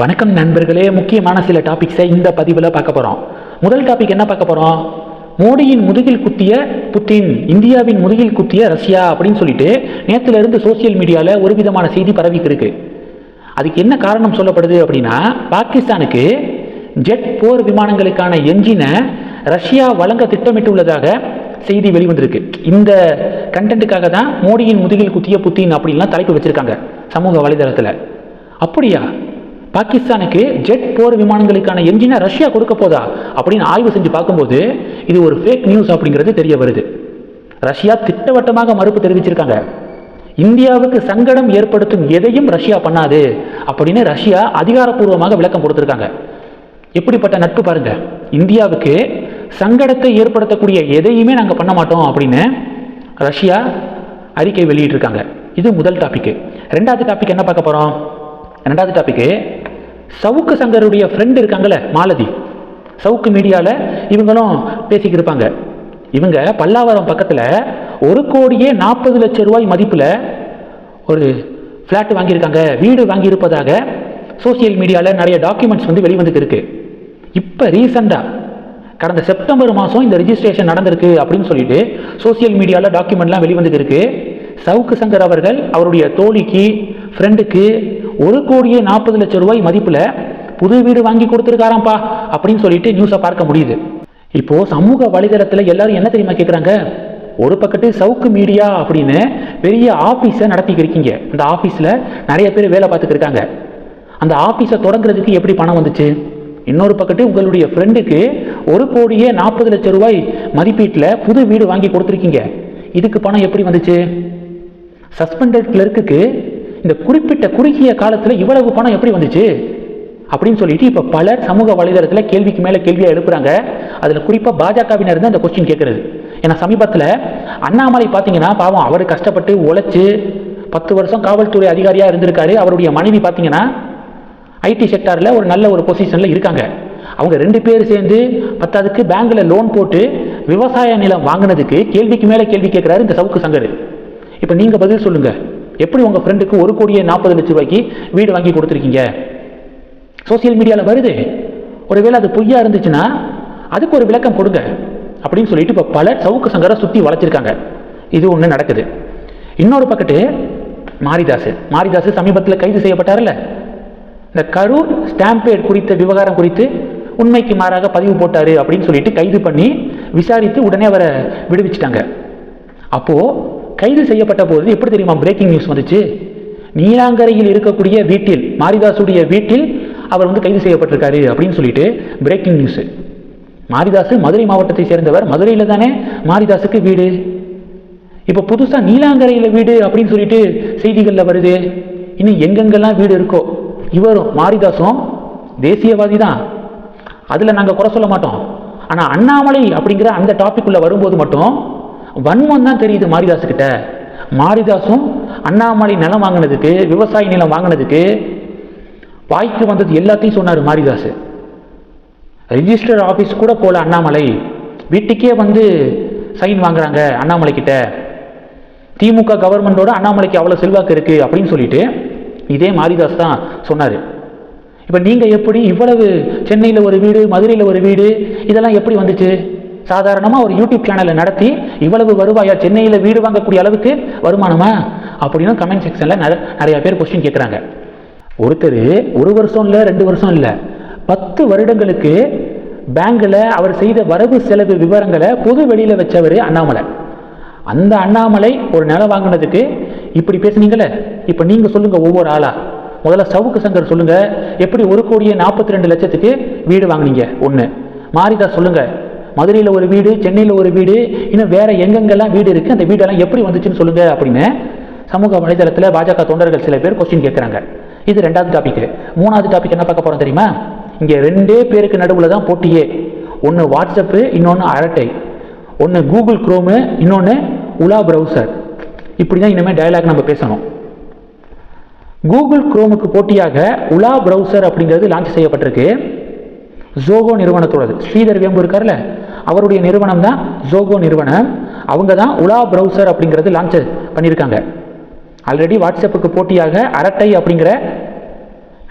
வணக்கம் நண்பர்களே முக்கியமான சில டாபிக்ஸை இந்த பதிவில் பார்க்க போகிறோம் முதல் டாபிக் என்ன பார்க்க போகிறோம் மோடியின் முதுகில் குத்திய புட்டின் இந்தியாவின் முதுகில் குத்திய ரஷ்யா அப்படின்னு சொல்லிட்டு நேற்றுலேருந்து சோசியல் மீடியாவில் ஒரு விதமான செய்தி பரவிக்கு இருக்கு. அதுக்கு என்ன காரணம் சொல்லப்படுது அப்படின்னா பாகிஸ்தானுக்கு ஜெட் போர் விமானங்களுக்கான என்ஜினை ரஷ்யா வழங்க திட்டமிட்டுள்ளதாக செய்தி வெளிவந்திருக்கு. இந்த கண்டென்ட்டுக்காக தான் மோடியின் முதுகில் குத்திய புத்தின் அப்படின்லாம் தலைப்பு வச்சிருக்காங்க சமூக வலைதளத்தில். அப்படியா? பாகிஸ்தானுக்கு ஜெட் போர் விமானங்களுக்கான என்ஜினை ரஷ்யா கொடுக்க போதா? அப்படின்னு ஆய்வு செஞ்சு பார்க்கும்போது இது ஒரு ஃபேக் நியூஸ் அப்படிங்கிறது தெரிய வருது. ரஷ்யா திட்டவட்டமாக மறுப்பு தெரிவிச்சிருக்காங்க. இந்தியாவுக்கு சங்கடம் ஏற்படுத்தும் எதையும் ரஷ்யா பண்ணாது அப்படின்னு ரஷ்யா அதிகாரப்பூர்வமாக விளக்கம் கொடுத்துருக்காங்க. எப்படிப்பட்ட நட்பு பாருங்க. இந்தியாவுக்கு சங்கடத்தை ஏற்படுத்தக்கூடிய எதையுமே நாங்கள் பண்ண மாட்டோம் அப்படின்னு ரஷ்யா அறிக்கை வெளியிட்டிருக்காங்க. இது முதல் டாபிக் ரெண்டாவது டாபிக் என்ன பார்க்க போகிறோம் ரெண்டாவது டாபிக்கு சவுக்கு சங்கருடைய ஃப்ரெண்டு இருக்காங்கல்ல மாலதி. சவுக்கு மீடியாவில் இவங்களும் பேசிக்கிட்டு இருப்பாங்க. இவங்க பல்லாவரம் பக்கத்தில் ஒரு கோடியே நாற்பது லட்சம் ரூபாய் மதிப்பில் ஒரு ஃப்ளாட் வாங்கியிருக்காங்க. வீடு வாங்கியிருப்பதாக சோசியல் மீடியாவில் நிறைய டாக்குமெண்ட்ஸ் வந்து வெளிவந்துட்டு இருக்கு. இப்போ ரீசெண்டாக கடந்த செப்டம்பர் மாதம் இந்த ரிஜிஸ்ட்ரேஷன் நடந்திருக்கு அப்படின்னு சொல்லிட்டு சோசியல் மீடியாவில் டாக்குமெண்ட்லாம் வெளிவந்துட்டு இருக்கு. சவுக்கு சங்கர் அவர்கள் அவருடைய தோழிக்கு ஃப்ரெண்டுக்கு ஒரு கோடியே நாற்பது லட்சம் ரூபாய் மதிப்பில் புது வீடு வாங்கி கொடுத்துருக்காராம்ப்பா அப்படின்னு சொல்லிட்டு நியூஸை பார்க்க முடியுது. இப்போ சமூக வலைதளத்தில் எல்லாரும் என்ன தெரியுமா கேட்குறாங்க ஒரு பக்கத்து சவுக்கு மீடியா அப்படின்னு பெரிய ஆஃபீஸை நடத்திக்கிருக்கீங்க அந்த ஆஃபீஸில் நிறைய பேர் வேலை பார்த்துட்டு இருக்காங்க. அந்த ஆஃபீஸை தொடங்குறதுக்கு எப்படி பணம் வந்துச்சு? இன்னொரு பக்கத்து உங்களுடைய ஃப்ரெண்டுக்கு ஒரு கோடியே நாற்பது லட்சம் ரூபாய் மதிப்பீட்டில் புது வீடு வாங்கி கொடுத்துருக்கீங்க. இதுக்கு பணம் எப்படி வந்துச்சு? சஸ்பெண்டட் கிளர்க்குக்கு இந்த குறிப்பிட்ட குறுகிய காலத்தில் இவ்வளவு பணம் எப்படி வந்துச்சு? அப்படின்னு சொல்லிட்டு இப்போ பலர் சமூக வலைதளத்தில் கேள்விக்கு மேலே கேள்வியாக எழுப்புறாங்க. அதில் குறிப்பாக பாஜகவினர் தான் அந்த கொஸ்டின் கேட்குறது ஏன்னா சமீபத்தில் அண்ணாமலை பார்த்தீங்கன்னா பாவம் அவர் கஷ்டப்பட்டு உழைச்சி பத்து வருஷம் காவல்துறை அதிகாரியாக இருந்திருக்காரு. அவருடைய மனைவி பார்த்தீங்கன்னா ஐடி செக்டாரில் ஒரு நல்ல ஒரு பொசிஷனில் இருக்காங்க. அவங்க ரெண்டு பேர் சேர்ந்து பத்தாவதுக்கு பேங்க்கில் லோன் போட்டு விவசாய நிலம் வாங்கினதுக்கு கேள்விக்கு மேலே கேள்வி கேட்குறாரு இந்த சவுக்கு சங்கர். இப்போ நீங்கள் பதில் சொல்லுங்கள் எப்படி உங்கள் ஃப்ரெண்டுக்கு ஒரு கோடியே நாற்பது லட்ச ரூபாய்க்கு வீடு வாங்கி கொடுத்துருக்கீங்க? சோசியல் மீடியாவில் வருது. ஒருவேளை அது பொய்யா இருந்துச்சுன்னா அதுக்கு ஒரு விளக்கம் கொடுங்க. அப்படின்னு சொல்லிட்டு இப்போ பல சவுக்கு சங்கரை சுற்றி வளைச்சிருக்காங்க இது ஒன்று நடக்குது. இன்னொரு பக்கத்து மாரிதாஸ் மாரிதாஸ் சமீபத்தில் கைது செய்யப்பட்டார்ல. இந்த கரூர் ஸ்டாம்பேட் குறித்த விவகாரம் குறித்து உண்மைக்கு மாறாக பதிவு போட்டார் அப்படின்னு சொல்லிட்டு கைது பண்ணி விசாரித்து உடனே அவரை விடுவிச்சிட்டாங்க. அப்போது கைது செய்யப்பட்ட போது எப்படி தெரியுமா பிரேக்கிங் நியூஸ் வந்துச்சு? நீலாங்கரையில் இருக்கக்கூடிய வீட்டில் மாரிதாசுடைய வீட்டில் அவர் வந்து கைது செய்யப்பட்டிருக்காரு அப்படின்னு சொல்லிட்டு பிரேக்கிங் நியூஸ் மாரிதாஸ் மதுரை மாவட்டத்தை சேர்ந்தவர். மதுரையில் தானே மாரிதாஸுக்கு வீடு. இப்போ புதுசாக நீலாங்கரையில் வீடு அப்படின்னு சொல்லிட்டு செய்திகளில் வருது. இன்னும் எங்கெங்கெல்லாம் வீடு இருக்கோ இவரும் மாரிதாசும் தேசியவாதி தான். அதில் நாங்கள் குறை சொல்ல மாட்டோம். ஆனால் அண்ணாமலை அப்படிங்கிற அந்த டாபிக் உள்ள வரும்போது மட்டும் வன்மம் தான் தெரியுது மாரிதாஸ் கிட்ட மாரிதாசும் அண்ணாமலை நிலம் வாங்கினதுக்கு விவசாய நிலம் வாங்கினதுக்கு வாய்க்கு வந்தது எல்லாத்தையும் சொன்னார் மாரிதாஸ் ரிஜிஸ்டர் ஆஃபீஸ் கூட போகல அண்ணாமலை. வீட்டுக்கே வந்து சைன் வாங்குறாங்க அண்ணாமலை கிட்ட. திமுக கவர்மெண்டோட அண்ணாமலைக்கு அவ்வளோ செல்வாக்கு இருக்கு அப்படின்னு சொல்லிட்டு இதே மாரிதாஸ் தான் சொன்னார். இப்போ நீங்கள் எப்படி இவ்வளவு சென்னையில் ஒரு வீடு மதுரையில் ஒரு வீடு இதெல்லாம் எப்படி வந்துச்சு? சாதாரணமாக ஒரு யூடியூப் சேனலை நடத்தி இவ்வளவு வருவாயா? சென்னையில் வீடு வாங்கக்கூடிய அளவுக்கு வருமானமா? அப்படின்னு கமெண்ட் செக்ஷனில் நிறைய பேர் கொஸ்டின் கேட்குறாங்க ஒருத்தர் ஒரு வருஷம் இல்லை ரெண்டு வருஷம் இல்லை பத்து வருடங்களுக்கு பேங்கில் அவர் செய்த வரவு செலவு விவரங்களை பொது வெளியில் வச்சவர் அண்ணாமலை. அந்த அண்ணாமலை ஒரு நிலம் வாங்கினதுக்கு இப்படி பேசுனீங்களே? இப்போ நீங்கள் சொல்லுங்கள் ஒவ்வொரு ஆளாக முதல்ல சவுக்கு சங்கர் சொல்லுங்கள் எப்படி ஒரு கோடியே நாற்பத்தி ரெண்டு லட்சத்துக்கு வீடு வாங்கினீங்க? ஒன்று மாரிதா சொல்லுங்கள் மதுரையில் ஒரு வீடு சென்னையில் ஒரு வீடு இன்னும் வேறு எங்கெங்கெல்லாம் வீடு இருக்குது அந்த வீடெல்லாம் எப்படி வந்துச்சுன்னு சொல்லுங்க அப்படின்னு சமூக வலைதளத்தில் பாஜக தொண்டர்கள் சில பேர் கொஸ்டின் கேட்குறாங்க இது ரெண்டாவது டாபிக் மூணாவது டாபிக் என்ன பார்க்க போகிறோம் தெரியுமா? இங்கே ரெண்டே பேருக்கு நடுவில் தான் போட்டியே. ஒன்று வாட்ஸ்அப்பு இன்னொன்று அரட்டை ஒன்று கூகுள் குரோமு இன்னொன்று உலா ப்ரௌசர் இப்படி தான் இனிமேல் டயலாக் நம்ம பேசணும். கூகுள் குரோமுக்கு போட்டியாக உலா ப்ரௌசர் அப்படிங்கிறது லான்ச் செய்யப்பட்டிருக்கு. ஜோகோ நிறுவனத்தோடது. ஸ்ரீதர் வேம்பு இருக்கார்ல? அவருடைய நிறுவனம் தான் ஜோகோ நிறுவனம். அவங்க தான் உலா ப்ரௌசர் அப்படிங்கிறது லான்ச் பண்ணியிருக்காங்க. ஆல்ரெடி வாட்ஸ்அப்புக்கு போட்டியாக அரட்டை அப்படிங்கிற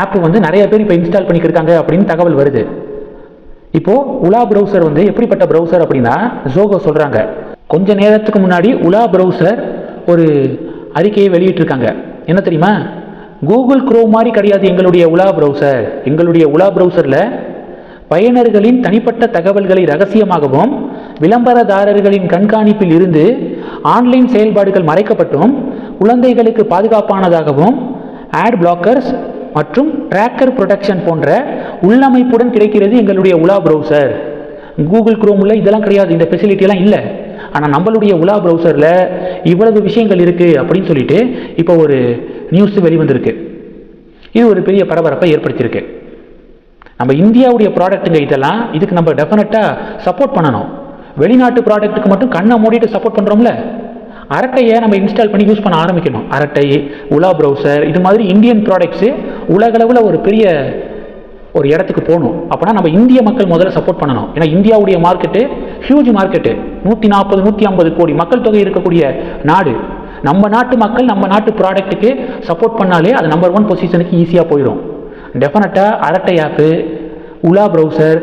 ஆப் வந்து நிறைய பேர் இப்போ இன்ஸ்டால் பண்ணிக்கிருக்காங்க அப்படின்னு தகவல் வருது. இப்போது உலா ப்ரௌசர் வந்து எப்படிப்பட்ட ப்ரௌசர் அப்படின்னா ஜோகோ சொல்கிறாங்க கொஞ்ச நேரத்துக்கு முன்னாடி உலா ப்ரௌசர் ஒரு அறிக்கையை வெளியிட்டிருக்காங்க. என்ன தெரியுமா? கூகுள் குரோ மாதிரி கிடையாது எங்களுடைய உலா ப்ரௌசர் எங்களுடைய உலா ப்ரௌசரில் பயனர்களின் தனிப்பட்ட தகவல்களை ரகசியமாகவும் விளம்பரதாரர்களின் கண்காணிப்பில் இருந்து ஆன்லைன் செயல்பாடுகள் மறைக்கப்பட்டும் குழந்தைகளுக்கு பாதுகாப்பானதாகவும் ஆட் பிளாக்கர்ஸ் மற்றும் ட்ராக்கர் ப்ரொடெக்ஷன் போன்ற உள்ளமைப்புடன் கிடைக்கிறது எங்களுடைய உலா ப்ரௌசர். கூகுள் குரோமில் இதெல்லாம் கிடையாது இந்த ஃபெசிலிட்டிலாம் இல்லை. ஆனால் நம்மளுடைய உலா ப்ரௌசரில் இவ்வளவு விஷயங்கள் இருக்குது அப்படின்னு சொல்லிட்டு இப்போ ஒரு நியூஸ் வெளிவந்திருக்கு. இது ஒரு பெரிய பரபரப்பை ஏற்படுத்தியிருக்கு. நம்ம இந்தியாவுடைய ப்ராடக்ட்டுங்க இதெல்லாம் இதுக்கு நம்ம டெஃபினட்டாக சப்போர்ட் பண்ணணும். வெளிநாட்டு ப்ராடக்ட்டுக்கு மட்டும் கண்ணை மூடிட்டு சப்போர்ட் பண்ணுறோம்ல அரட்டையை நம்ம இன்ஸ்டால் பண்ணி யூஸ் பண்ண ஆரம்பிக்கணும். அரட்டை உலா ப்ரௌசர் இது மாதிரி இந்தியன் ப்ராடக்ட்ஸு உலகளவில் ஒரு பெரிய ஒரு இடத்துக்கு போகணும். அப்போனா நம்ம இந்திய மக்கள் முதல்ல சப்போர்ட் பண்ணணும். ஏன்னா இந்தியாவுடைய மார்க்கெட்டு ஹியூஜ் மார்க்கெட்டு நூற்றி நாற்பது நூற்றி ஐம்பது கோடி மக்கள் தொகை இருக்கக்கூடிய நாடு. நம்ம நாட்டு மக்கள் நம்ம நாட்டு ப்ராடக்ட்டுக்கு சப்போர்ட் பண்ணாலே அது நம்பர் ஒன் பொசிஷனுக்கு ஈஸியாக போயிடும். டெஃபினட்டாக அரட்டை ஆப்பு உலா ப்ரௌசர்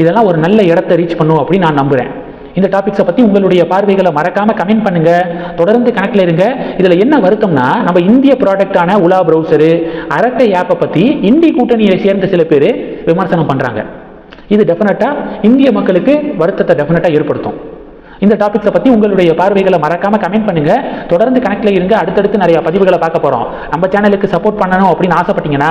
இதெல்லாம் ஒரு நல்ல இடத்த ரீச் பண்ணும் அப்படின்னு நான் நம்புகிறேன் இந்த டாபிக்ஸை பற்றி உங்களுடைய பார்வைகளை மறக்காமல் கமெண்ட் பண்ணுங்கள் தொடர்ந்து கணக்கில் இருங்க. இதில் என்ன வருத்தம்னா நம்ம இந்திய ப்ராடக்டான உலா ப்ரௌசரு அரட்டை ஆப்பை பற்றி இந்தி கூட்டணியை சேர்ந்த சில பேர் விமர்சனம் பண்ணுறாங்க இது டெஃபினட்டாக இந்திய மக்களுக்கு வருத்தத்தை டெஃபினட்டாக ஏற்படுத்தும். இந்த டாபிக்ஸை பற்றி உங்களுடைய பார்வைகளை மறக்காமல் கமெண்ட் பண்ணுங்கள் தொடர்ந்து கணக்கில் இருங்க. அடுத்தடுத்து நிறைய பதிவுகளை பார்க்க போகிறோம் நம்ம சேனலுக்கு சப்போர்ட் பண்ணணும் அப்படின்னு ஆசைப்பட்டீங்கன்னா